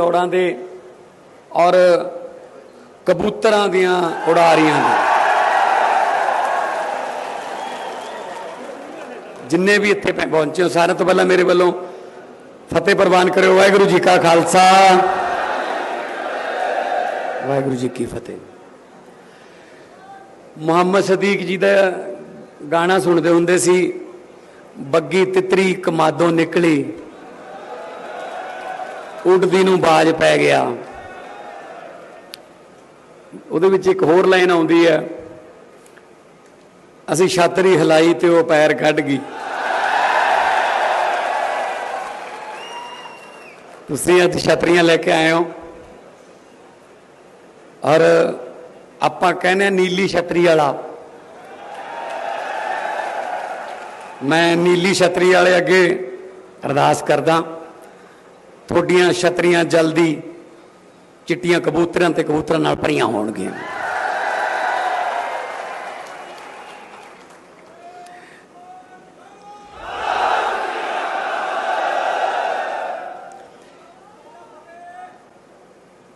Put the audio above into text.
ਦੌੜਾਂ ਦੇ ਔਰ ਕਬੂਤਰਾਂ ਦੀਆਂ ਉਡਾਰੀਆਂ ਦੇ। ਜਿੰਨੇ ਵੀ ਇੱਥੇ ਪਹੁੰਚੇ ਹੋ, ਸਾਰਿਆਂ ਤੋਂ ਪਹਿਲਾਂ ਮੇਰੇ ਵੱਲੋਂ ਫਤਿਹ ਪ੍ਰਵਾਨ ਕਰਿਓ। ਵਾਹਿਗੁਰੂ ਜੀ ਕਾ ਖਾਲਸਾ। ਵਾਹਿਗੁਰੂ ਜੀ ਕੀ ਫਤਿਹ। ਮੁਹੰਮਦ ਸਦੀਕ ਜੀ ਦਾ ਗਾਣਾ ਸੁਣਦੇ ਹੁੰਦੇ ਸੀ, ਬੱਗੀ ਤਿਤਰੀ ਕਮਾਦੋਂ ਨਿਕਲੀ। ਉੱਡਦੀ ਨੂੰ ਬਾਜ ਪੈ ਗਿਆ। ਉਹਦੇ ਵਿੱਚ ਇੱਕ ਹੋਰ ਲਾਈਨ ਆਉਂਦੀ ਹੈ, ਅਸੀਂ ਛਾਤਰੀ ਹਿਲਾਈ ਤੇ ਉਹ ਪੈਰ ਕੱਢ ਗਈ। ਤੁਸੀਂ ਅੱਜ ਛਤਰੀਆਂ ਲੈ ਕੇ ਆਏ ਹੋ। ਔਰ ਆਪਾਂ ਕਹਿੰਦੇ ਹਾਂ ਨੀਲੀ ਛਤਰੀ ਵਾਲਾ। ਮੈਂ ਨੀਲੀ ਛਤਰੀ ਵਾਲੇ ਅੱਗੇ ਅਰਦਾਸ ਕਰਦਾ। ਤੁਹਾਡੀਆਂ ਛਤਰੀਆਂ ਜਲਦੀ ਚਿੱਟੀਆਂ ਕਬੂਤਰਾਂ ਤੇ ਕਬੂਤਰਾਂ ਨਾਲ ਭਰੀਆਂ ਹੋਣਗੀਆਂ।